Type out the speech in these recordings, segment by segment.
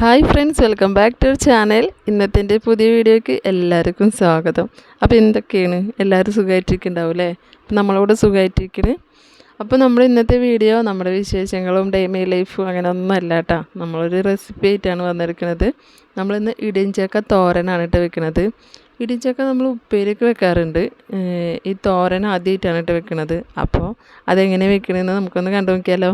Hi friends welcome back to channel ഇന്നത്തെ എന്റെ പുതിയ വീഡിയോയ്ക്ക് എല്ലാവർക്കും സ്വാഗതം. അപ്പോൾ എന്തൊക്കെയാണ്? എല്ലാവരും സുഖമായിട്ടിരിക്കുന്നുണ്ടാവും അല്ലേ അപ്പം നമ്മളോട് സുഖമായിട്ടിരിക്കണ് അപ്പോൾ നമ്മൾ ഇന്നത്തെ വീഡിയോ നമ്മുടെ വിശേഷങ്ങളും ഡെയിലി ലൈഫും അങ്ങനെ ഒന്നും അല്ല കേട്ടോ നമ്മളൊരു റെസിപ്പി ആയിട്ടാണ് വന്നിരിക്കുന്നത് നമ്മളിന്ന് ഇടിഞ്ചക്ക തോരനാണ് കേട്ടോ വെക്കുന്നത് ഇടിഞ്ചക്ക നമ്മൾ ഉപ്പേരിയൊക്കെ വെക്കാറുണ്ട്. ഈ തോരൻ ആദ്യമായിട്ടാണ് കേട്ടോ വെക്കുന്നത് അപ്പോൾ അതെങ്ങനെ വെക്കണമെന്ന് നമുക്കൊന്ന് കണ്ടു നോക്കിയാലോ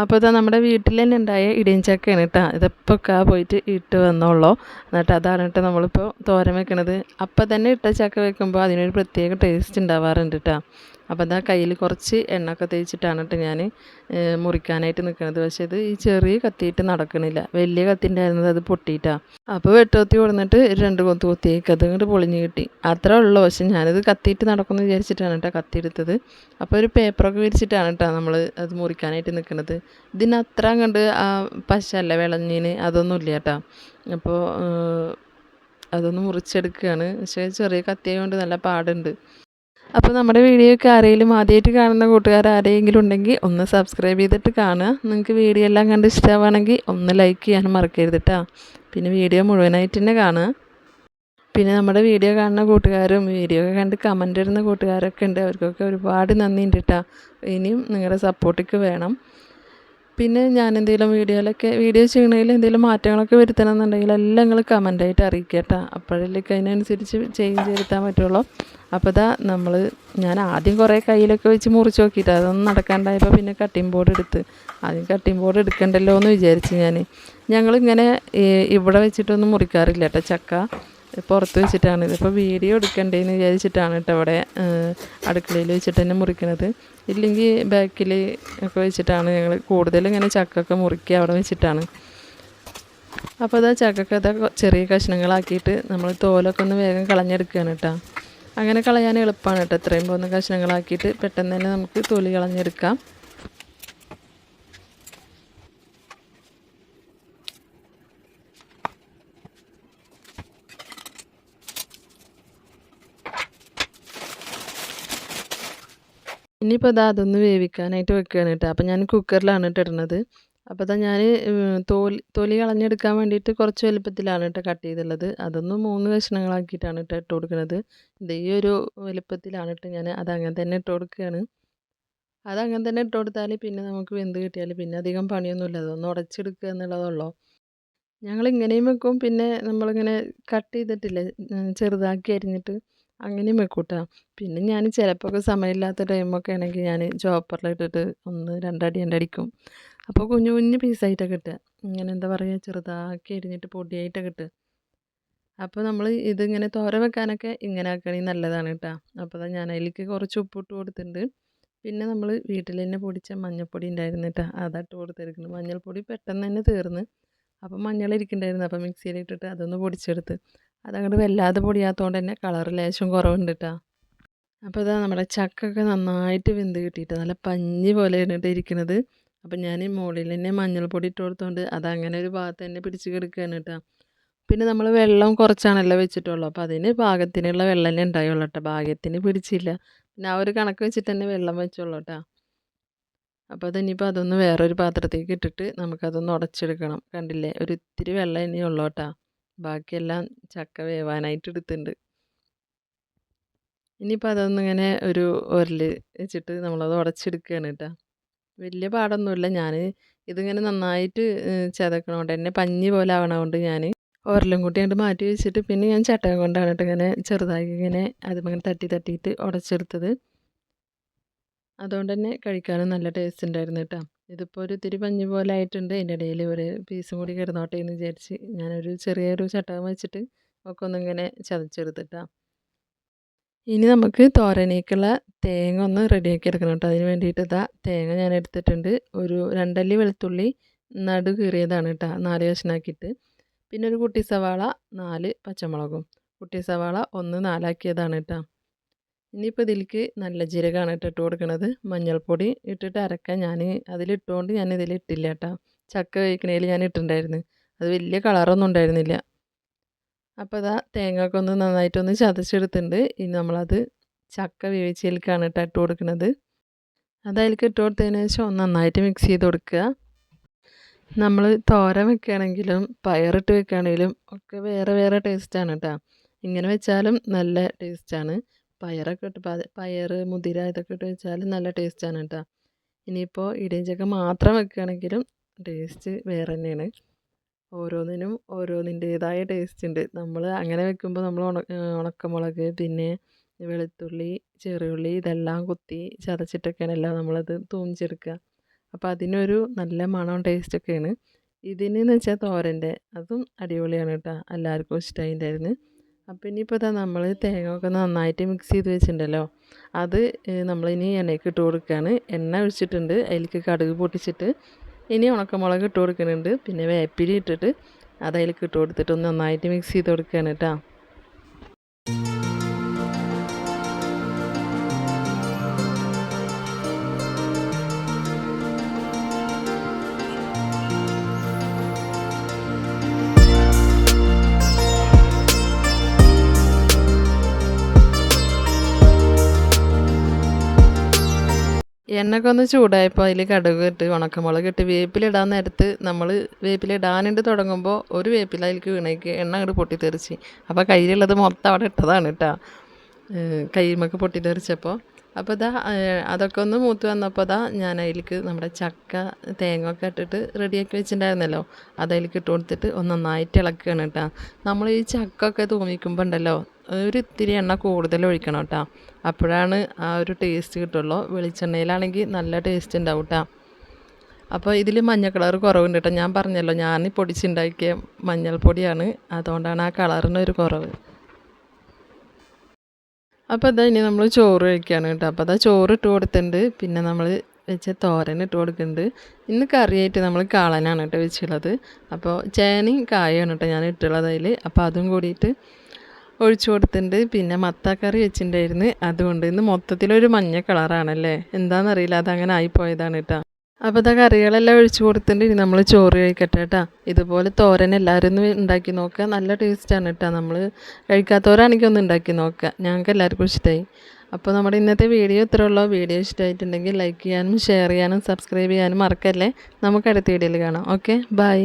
അപ്പോൾ ഇതാ നമ്മുടെ വീട്ടിൽ തന്നെ ഉണ്ടായ ഇടിയഞ്ചക്കയാണ് കേട്ടോ ഇതിപ്പോൾ കാ പോയിട്ട് ഇട്ട് വന്നോളൂ. എന്നിട്ട് അതാണ് കേട്ടോ നമ്മളിപ്പോൾ തോരൻ വെക്കണത്. അപ്പം തന്നെ ഇട്ട ചക്ക വെക്കുമ്പോൾ അതിനൊരു പ്രത്യേക ടേസ്റ്റ് ഉണ്ടാവാറുണ്ട് കേട്ടോ അപ്പോൾ അതാ കയ്യിൽ കുറച്ച് എണ്ണയൊക്കെ തേച്ചിട്ടാണ് കേട്ടോ ഞാൻ മുറിക്കാനായിട്ട് നിൽക്കുന്നത് പക്ഷേ ഇത് ഈ ചെറിയ കത്തിയിട്ട് നടക്കണില്ല. വലിയ കത്തി ഉണ്ടായിരുന്നത് അത് പൊട്ടിയിട്ടാണ് അപ്പോൾ വെട്ടുകൊത്തി കൊടുന്നിട്ട് രണ്ട് കൊത്ത് കൊത്തിയേക്ക്. അത് ഇങ്ങോട്ട് പൊളിഞ്ഞ് കിട്ടി. അത്ര ഉള്ളു. പക്ഷെ ഞാനിത് കത്തിയിട്ട് നടക്കുമെന്ന് വിചാരിച്ചിട്ടാണ് കേട്ടോ കത്തി എടുത്തത് അപ്പോൾ ഒരു പേപ്പറൊക്കെ വിരിച്ചിട്ടാണ് കേട്ടോ നമ്മൾ അത് മുറിക്കാനായിട്ട് നിൽക്കുന്നത് ഇതിന് അത്ര കണ്ട് ആ പശല്ല വിളഞ്ഞിന്. അതൊന്നും ഇല്ല കേട്ടോ അപ്പോൾ അതൊന്ന് മുറിച്ചെടുക്കുകയാണ് പക്ഷേ ചെറിയ കത്തിയായതുകൊണ്ട് നല്ല പാടുണ്ട്. അപ്പോൾ നമ്മുടെ വീഡിയോയൊക്കെ ആരെങ്കിലും ആദ്യമായിട്ട് കാണുന്ന കൂട്ടുകാർ ആരെങ്കിലും ഉണ്ടെങ്കിൽ ഒന്ന് സബ്സ്ക്രൈബ് ചെയ്തിട്ട് കാണുക. നിങ്ങൾക്ക് വീഡിയോ എല്ലാം കണ്ട് ഇഷ്ടമാണെങ്കിൽ ഒന്ന് ലൈക്ക് ചെയ്യാനും മറക്കരുത് കേട്ടോ പിന്നെ വീഡിയോ മുഴുവനായിട്ട് തന്നെ കാണുക. പിന്നെ നമ്മുടെ വീഡിയോ കാണുന്ന കൂട്ടുകാരും വീഡിയോ ഒക്കെ കണ്ട് കമന്റ് ഇടുന്ന കൂട്ടുകാരൊക്കെ ഉണ്ട്. അവർക്കൊക്കെ ഒരുപാട് നന്ദിയുണ്ട് കേട്ടോ ഇനിയും നിങ്ങളുടെ സപ്പോർട്ടൊക്കെ വേണം. പിന്നെ ഞാൻ എന്തെങ്കിലും വീഡിയോയിലൊക്കെ വീഡിയോ ചെയ്യണതിൽ എന്തെങ്കിലും മാറ്റങ്ങളൊക്കെ വരുത്തണം എന്നുണ്ടെങ്കിൽ എല്ലാം നിങ്ങൾ കമന്റായിട്ട് അറിയിക്കുക കേട്ടോ അപ്പോഴേക്ക് അതിനനുസരിച്ച് ചേഞ്ച് വരുത്താൻ പറ്റുള്ളൂ. അപ്പോൾ ഇതാ നമ്മൾ ഞാൻ ആദ്യം കുറേ കയ്യിലൊക്കെ വെച്ച് മുറിച്ച് നോക്കിയിട്ട് അതൊന്നും നടക്കാണ്ടായപ്പോൾ പിന്നെ കട്ടിംഗ് ബോർഡ് എടുത്ത്. ആദ്യം കട്ടിംഗ് ബോർഡ് എടുക്കണ്ടല്ലോ എന്ന് വിചാരിച്ച് ഞാൻ ഞങ്ങളിങ്ങനെ ഇവിടെ വെച്ചിട്ടൊന്നും മുറിക്കാറില്ല കേട്ടോ ചക്ക. പുറത്ത് വെച്ചിട്ടാണ്. ഇതിപ്പോൾ വീഡിയോ എടുക്കണ്ടേന്ന് വിചാരിച്ചിട്ടാണ് കേട്ടോ അവിടെ അടുക്കളയിൽ വെച്ചിട്ട് തന്നെ മുറിക്കണത്. ഇല്ലെങ്കിൽ ബാക്കിൽ ഒക്കെ വെച്ചിട്ടാണ് ഞങ്ങൾ കൂടുതലും ഇങ്ങനെ ചക്കൊക്കെ മുറിക്കുക അവിടെ വെച്ചിട്ടാണ്. അപ്പോൾ അതാ ചക്കൊക്കെ അതാ ചെറിയ കഷ്ണങ്ങളാക്കിയിട്ട് നമ്മൾ തോലൊക്കെ ഒന്ന് വേഗം കളഞ്ഞെടുക്കുകയാണ് കേട്ടോ. അങ്ങനെ കളയാൻ എളുപ്പമാണ് കേട്ടോ. എത്രയും പോകുന്ന കഷ്ണങ്ങളാക്കിയിട്ട് പെട്ടെന്ന് തന്നെ നമുക്ക് തൊലി കളഞ്ഞെടുക്കാം. ഇനിയിപ്പോൾ അത് അതൊന്ന് വേവിക്കാനായിട്ട് വെക്കുകയാണ് കേട്ടോ. അപ്പോൾ ഞാൻ കുക്കറിലാണ് കേട്ടോ ഇടുന്നത് അപ്പോൾ അതാ ഞാൻ തോലി തൊലി കളഞ്ഞെടുക്കാൻ വേണ്ടിയിട്ട് കുറച്ച് വലുപ്പത്തിലാണ് കേട്ടോ കട്ട് ചെയ്തുള്ളത്. അതൊന്ന് മൂന്ന് കഷ്ണങ്ങളാക്കിയിട്ടാണ് കേട്ടോ ഇട്ട് കൊടുക്കുന്നത് ഈ ഒരു വലുപ്പത്തിലാണ് കേട്ടോ ഞാൻ അതങ്ങനെ തന്നെ ഇട്ട് കൊടുക്കുകയാണ്. അതങ്ങനെ തന്നെ ഇട്ട് കൊടുത്താൽ പിന്നെ നമുക്ക് വെന്ത് കിട്ടിയാൽ പിന്നെ അധികം പണിയൊന്നുമില്ല. അതൊന്ന് ഉടച്ചെടുക്കുക എന്നുള്ളതുള്ളൂ. ഞങ്ങൾ ഇങ്ങനെയും വെക്കും. പിന്നെ നമ്മളിങ്ങനെ കട്ട് ചെയ്തിട്ടില്ലേ ചെറുതാക്കി അരിഞ്ഞിട്ട് അങ്ങനെയും വെക്കൂട്ടാ. പിന്നെ ഞാൻ ചിലപ്പോൾ സമയമില്ലാത്ത ടൈമൊക്കെ ആണെങ്കിൽ ഞാൻ ചോപ്പറിലിട്ടിട്ട് ഒന്ന് രണ്ടടി രണ്ടടിക്കും. അപ്പോൾ കുഞ്ഞു കുഞ്ഞു പീസായിട്ടൊക്കെ കിട്ടുക ഇങ്ങനെ എന്താ പറയുക ചെറുതാക്കി അരിഞ്ഞിട്ട് പൊടിയായിട്ടൊക്കെ കിട്ടുക അപ്പോൾ നമ്മൾ ഇതിങ്ങനെ തോര വെക്കാനൊക്കെ ഇങ്ങനെ ആക്കുകയാണെങ്കിൽ നല്ലതാണ് കേട്ടോ അപ്പോൾ അതാ ഞാൻ അതിലേക്ക് കുറച്ച് ഉപ്പിട്ട് കൊടുത്തിട്ടുണ്ട്. പിന്നെ നമ്മൾ വീട്ടിൽ തന്നെ പൊടിച്ച മഞ്ഞൾപ്പൊടി ഉണ്ടായിരുന്നു കേട്ടോ അതാട്ട് കൊടുത്തിരിക്കുന്നത് മഞ്ഞൾപ്പൊടി പെട്ടെന്ന് തന്നെ തീർന്ന്. അപ്പോൾ മഞ്ഞൾ ഇരിക്കുന്നുണ്ടായിരുന്നു അപ്പോൾ മിക്സിയിലിട്ടിട്ട് അതൊന്ന് പൊടിച്ചെടുത്ത്. അതങ്ങോട്ട് വല്ലാതെ പൊടിയാത്തതുകൊണ്ട് തന്നെ കളർ ലേശം കുറവുണ്ട് കേട്ടോ അപ്പോൾ ഇതാ നമ്മുടെ ചക്കൊക്കെ നന്നായിട്ട് വെന്ത് കിട്ടിയിട്ട്. നല്ല പഞ്ഞി പോലെ ഇട്ടിട്ട് ഇരിക്കുന്നത് അപ്പം ഞാൻ ഈ മുകളിൽ തന്നെ മഞ്ഞൾപ്പൊടി ഇട്ട് കൊടുത്തോണ്ട് അതങ്ങനെ ഒരു ഭാഗത്ത് തന്നെ പിടിച്ച് കിടക്കുകയാണ് കേട്ടോ പിന്നെ നമ്മൾ വെള്ളം കുറച്ചാണല്ലോ വെച്ചിട്ടുള്ളൂ. അപ്പോൾ അതിന് പാകത്തിനുള്ള വെള്ളം തന്നെ ഉണ്ടായുള്ളൂ കേട്ടോ ഭാഗ്യത്തിന് പിടിച്ചില്ല. പിന്നെ ആ ഒരു കണക്ക് വെച്ചിട്ട് തന്നെ വെള്ളം വെച്ചോളൂ കേട്ടോ അപ്പോൾ അതിനിപ്പോൾ അതൊന്ന് വേറൊരു പാത്രത്തേക്ക് ഇട്ടിട്ട് നമുക്കതൊന്ന് ഉടച്ചെടുക്കണം കണ്ടില്ലേ? ഒരു ഇത്തിരി വെള്ളം ഇനിയുള്ളൂ കേട്ടോ ബാക്കിയെല്ലാം ചക്ക വേവാനായിട്ട് എടുത്തിട്ടുണ്ട്. ഇനിയിപ്പോൾ അതൊന്നിങ്ങനെ ഒരു ഉരൽ വെച്ചിട്ട് നമ്മളത് ഉടച്ചെടുക്കുകയാണ് കേട്ടോ വലിയ പാടൊന്നുമില്ല ഞാൻ ഇതിങ്ങനെ നന്നായിട്ട് ചതക്കണോണ്ട് എന്നെ പഞ്ഞി പോലെ ആവണോണ്ട് ഞാൻ ഉരലും കൂട്ടി അങ്ങോട്ട് മാറ്റി വെച്ചിട്ട് പിന്നെ ഞാൻ ചട്ടകം കൊണ്ടാണ് കേട്ടോ ഇങ്ങനെ ചെറുതാക്കി ഇങ്ങനെ അതിങ്ങനെ തട്ടി തട്ടിയിട്ട് ഉടച്ചെടുത്തത്. അതുകൊണ്ട് തന്നെ കഴിക്കാനും നല്ല ടേസ്റ്റ് ഉണ്ടായിരുന്നു കേട്ടോ ഇതിപ്പോൾ ഒരു ഇത്തിരി പഞ്ഞ് പോലെ ആയിട്ടുണ്ട്. അതിന്റെ ഇടയിൽ ഒരു പീസും കൂടി കിടന്നോട്ടെ എന്ന് വിചാരിച്ച് ഞാനൊരു ചെറിയൊരു ചട്ടകം വെച്ചിട്ട് ഒക്കെ ഒന്നിങ്ങനെ ചതച്ചെടുത്തിട്ടാണ് ഇനി നമുക്ക് തോരനേക്കുള്ള തേങ്ങ ഒന്ന് റെഡിയാക്കി എടുക്കണം കേട്ടോ. അതിന് വേണ്ടിയിട്ട് ഇതാ തേങ്ങ ഞാൻ എടുത്തിട്ടുണ്ട്. ഒരു രണ്ടല്ലി വെളുത്തുള്ളി നടു കീറിയതാണ് കേട്ടോ. നാല് കഷ്ണാക്കിയിട്ട്. പിന്നെ ഒരു കുട്ടി സവാള നാല് പച്ചമുളകും. കുട്ടി സവാള ഒന്ന് നാലാക്കിയതാണ് കേട്ടോ. ഇനിയിപ്പോൾ ഇതിലേക്ക് നല്ല ജീരകമാണ് കേട്ടോ ഇട്ട് കൊടുക്കുന്നത് മഞ്ഞൾപ്പൊടി ഇട്ടിട്ട് അരക്കാൻ ഞാൻ അതിലിട്ടുകൊണ്ട് ഞാൻ ഇതിൽ ഇട്ടില്ല കേട്ടോ ചക്ക കഴിക്കണേൽ ഞാൻ ഇട്ടിട്ടുണ്ടായിരുന്നു അത് വലിയ കളറൊന്നും ഉണ്ടായിരുന്നില്ല. അപ്പോൾ അതാ തേങ്ങയൊക്കെ ഒന്ന് നന്നായിട്ടൊന്ന് ചതച്ചെടുത്തിട്ടുണ്ട് ഇനി നമ്മളത് ചക്ക വേവിച്ചതിലേക്കാണ് കേട്ടോ ഇട്ട് കൊടുക്കുന്നത് അത് അതിലേക്ക് ഇട്ട് കൊടുത്തതിന് ശേഷം നന്നായിട്ട് മിക്സ് ചെയ്ത് കൊടുക്കുക. നമ്മൾ തോരൻ വെക്കുകയാണെങ്കിലും പയറിട്ട് വെക്കുകയാണെങ്കിലും ഒക്കെ വേറെ വേറെ ടേസ്റ്റാണ് കേട്ടോ ഇങ്ങനെ വെച്ചാലും നല്ല ടേസ്റ്റാണ് പയറൊക്കെ ഇട്ട് പയർ മുതിര ഇതൊക്കെ ഇട്ട് വെച്ചാൽ നല്ല ടേസ്റ്റാണ് കേട്ടോ ഇനിയിപ്പോൾ ഇടിയഞ്ചക്ക മാത്രം വെക്കുകയാണെങ്കിലും ടേസ്റ്റ് വേറെ തന്നെയാണ് ഓരോന്നിനും ഓരോന്നിന്റേതായ ടേസ്റ്റ് ഉണ്ട് നമ്മൾ അങ്ങനെ വെക്കുമ്പോൾ നമ്മൾ ഉണ ഉണക്കമുളക് പിന്നെ വെളുത്തുള്ളി ചെറിയുള്ളി ഇതെല്ലാം കുത്തി ചതച്ചിട്ടൊക്കെയാണ് ചതച്ചിട്ടൊക്കെയാണല്ലോ നമ്മളത് തൂമിച്ചെടുക്കുക അപ്പോൾ അതിനൊരു നല്ല മണവും ടേസ്റ്റൊക്കെയാണ് ഇതിനെന്ന് വെച്ചാൽ തോരന്റെ. അതും അടിപൊളിയാണ് കേട്ടോ എല്ലാവർക്കും ഇഷ്ടമായി അപ്പോൾ ഇനിയിപ്പോൾ ഇതാ നമ്മൾ തേങ്ങ ഒക്കെ നന്നായിട്ട് മിക്സ് ചെയ്ത് വെച്ചിട്ടുണ്ടല്ലോ. അത് നമ്മളിനി എണ്ണയ്ക്ക് ഇട്ട് കൊടുക്കുകയാണ് എണ്ണ ഒഴിച്ചിട്ടുണ്ട്. അതിലേക്ക് കടുക് പൊട്ടിച്ചിട്ട് ഇനി ഉണക്കമുളക് ഇട്ട് കൊടുക്കുന്നുണ്ട്. പിന്നെ വേപ്പിലി ഇട്ടിട്ട് അത് അതിലേക്ക് ഇട്ട് കൊടുത്തിട്ട് ഒന്ന് നന്നായിട്ട് മിക്സ് ചെയ്ത് കൊടുക്കുകയാണ് കേട്ടോ എണ്ണയൊക്കെ ഒന്ന് ചൂടായപ്പോൾ അതിൽ കടുക് ഇട്ട് ഉണക്കമുളക് ഇട്ട് വേപ്പിലിടാൻ നേരത്ത് നമ്മൾ വേപ്പിലിടാനിട്ട് തുടങ്ങുമ്പോൾ ഒരു വേപ്പില അതിലേക്ക് വീണേക്ക് എണ്ണ അങ്ങോട്ട് പൊട്ടിത്തെറിച്ച്. അപ്പോൾ കയ്യിലുള്ളത് മൊത്തം അവിടെ ഇട്ടതാണ് കേട്ടോ കയ്യുമൊക്കെ പൊട്ടിത്തെറിച്ചപ്പോൾ അപ്പോൾ ഇതാ അതൊക്കെ ഒന്ന് മൂത്ത് വന്നപ്പോൾ ഇതാ ഞാൻ അതിലേക്ക് നമ്മുടെ ചക്ക തേങ്ങ ഒക്കെ ഇട്ടിട്ട് റെഡിയാക്കി വെച്ചിട്ടുണ്ടായിരുന്നല്ലോ. അത് അതിലേക്ക് ഇട്ട് കൊടുത്തിട്ട് ഒന്ന് നന്നായിട്ട് ഇളക്കുകയാണ് കേട്ടോ. നമ്മൾ ഈ ചക്ക ഒക്കെ തൂമിക്കുമ്പോൾ ഉണ്ടല്ലോ ഒരു ഇത്തിരി എണ്ണ കൂടുതൽ ഒഴിക്കണം കേട്ടോ. അപ്പോഴാണ് ആ ഒരു ടേസ്റ്റ് കിട്ടുള്ളൂ. വെളിച്ചെണ്ണയിലാണെങ്കിൽ നല്ല ടേസ്റ്റ് ഉണ്ടാവും കേട്ടോ. അപ്പോൾ ഇതിൽ മഞ്ഞ കളർ കുറവുണ്ട് കേട്ടോ. ഞാൻ പറഞ്ഞല്ലോ ഞാൻ പൊടിച്ചുണ്ടാക്കിയ മഞ്ഞൾപ്പൊടിയാണ്. അതുകൊണ്ടാണ് ആ കളറിന് ഒരു കുറവ്. അപ്പോൾ അതാ ഇനി നമ്മൾ ചോറ് കഴിക്കുകയാണ് കേട്ടോ. അപ്പോൾ അതാ ചോറ് ഇട്ട് കൊടുത്തിട്ടുണ്ട്. പിന്നെ നമ്മൾ വെച്ച തോരൻ ഇട്ട് കൊടുക്കുന്നുണ്ട്. ഇന്ന് കറിയായിട്ട് നമ്മൾ കാളനാണ് കേട്ടോ വെച്ചുള്ളത് അപ്പോൾ ചേനയും കായാണ് കേട്ടോ ഞാൻ ഇട്ടുള്ളത് അതിൽ അപ്പോൾ അതും കൂടിയിട്ട് ഒഴിച്ചു കൊടുത്തിട്ടുണ്ട്. പിന്നെ മത്തക്കറി വെച്ചിട്ടുണ്ടായിരുന്നു. അതുകൊണ്ട് ഇന്ന് മൊത്തത്തിലൊരു മഞ്ഞ കളറാണല്ലേ? എന്താണെന്നറിയില്ല അതങ്ങനെ ആയിപ്പോയതാണ് കേട്ടോ. അപ്പോൾ ഇതാ കറികളെല്ലാം ഒഴിച്ചു കൊടുത്തിട്ട് ഇനി നമ്മൾ ചോറ് കഴിക്കട്ടെ കേട്ടോ. ഇതുപോലെ തോരൻ എല്ലാവരും ഒന്ന് ഉണ്ടാക്കി നോക്കുക. നല്ല ടേസ്റ്റാണ് കേട്ടോ. നമ്മൾ കഴിക്കാത്തവരാണെങ്കിൽ ഒന്ന് ഉണ്ടാക്കി നോക്കുക. ഞങ്ങൾക്ക് എല്ലാവർക്കും ഇഷ്ടമായി. അപ്പോൾ നമ്മുടെ ഇന്നത്തെ വീഡിയോ ഇത്ര ഉള്ളൂ. വീഡിയോ ഇഷ്ടമായിട്ടുണ്ടെങ്കിൽ ലൈക്ക് ചെയ്യാനും ഷെയർ ചെയ്യാനും സബ്സ്ക്രൈബ് ചെയ്യാനും മറക്കല്ലേ? നമുക്ക് അടുത്ത വീഡിയോയിൽ കാണാം. Okay bye